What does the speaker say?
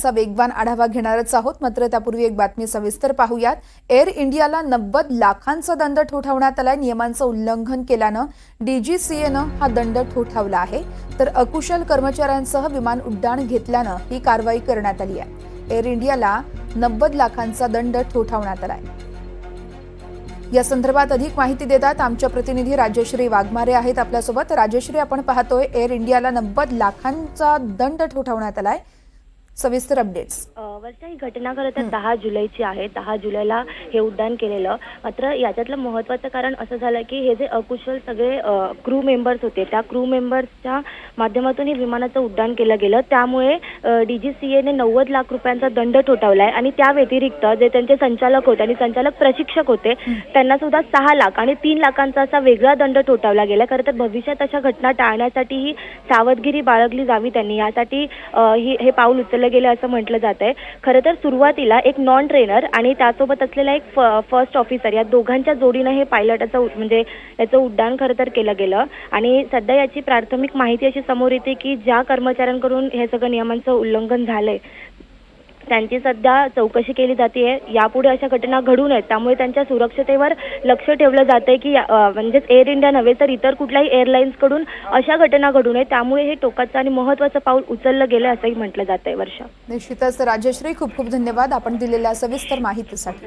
चा वेगवान आढावा घेणारच आहोत. मात्र त्यापूर्वी एक बातमी सविस्तर पाहूयात. एअर इंडियाला नव्वद लाखांचा दंड ठोठावण्यात आलाय. नियमांचं उल्लंघन केल्यानं डीजीसीएनं हा दंड ठोठावला आहे. तर अकुशल कर्मचाऱ्यांसह विमान उड्डाण घेतल्यानं ही कारवाई करण्यात आली आहे. एअर इंडियाला नव्वद लाखांचा दंड ठोठावण्यात आलाय. या संदर्भात अधिक माहिती देतात आमच्या प्रतिनिधी राजश्री वाघमारे आहेत आपल्यासोबत. राजश्री आपण पाहतोय एअर इंडियाला नव्वद लाखांचा दंड ठोठावण्यात आलाय. सविस्तर अपडेट्स वर्षा ही घटना खरं तर दहा जुलैची आहे. दहा जुलैला हे उड्डाण केलेलं. मात्र याच्यातलं महत्त्वाचं कारण असं झालं की हे जे अकुशल सगळे क्रू मेंबर्स होते त्या क्रू मेंबर्सच्या माध्यमातून हे विमानाचं उड्डाण केलं गेलं. त्यामुळे डी जी सी एने नव्वद लाख रुपयांचा दंड ठोठावला आहे आणि त्या व्यतिरिक्त जे त्यांचे संचालक होते आणि संचालक प्रशिक्षक होते त्यांना सुद्धा सहा लाख आणि तीन लाखांचा असा वेगळा दंड ठोठावला गेला. खरं तर भविष्यात अशा घटना टाळण्यासाठी ही सावधगिरी बाळगली जावी त्यांनी. यासाठी ही हे पाऊल उचललं गेलं असं म्हटलं जात आहे खरं तर सुरुवातीला एक नॉन ट्रेनर आणि त्यासोबत असलेला एक फर्स्ट ऑफिसर या दोघांच्या जोडीनं हे पायलटाचं म्हणजे याचं उड्डाण खरं तर केलं गेलं. आणि सध्या याची प्राथमिक माहिती अशी समोर येते की ज्या कर्मचाऱ्यांकडून हे सगळं नियमांचं उल्लंघन झालंय त्यांची सध्या चौकशी केली जाते. यापुढे अशा घटना घडू नयेत. त्यामुळे त्यांच्या सुरक्षतेवर लक्ष ठेवलं जात आहे की म्हणजेच एअर इंडिया नव्हे तर इतर कुठल्याही एअरलाईन्सकडून अशा घटना घडू नये त्यामुळे हे टोकाचं आणि महत्त्वाचं पाऊल उचललं गेलं असंही म्हटलं जात आहे वर्षा. निश्चितच. राजश्री खूप खूप धन्यवाद आपण दिलेल्या सविस्तर माहितीसाठी.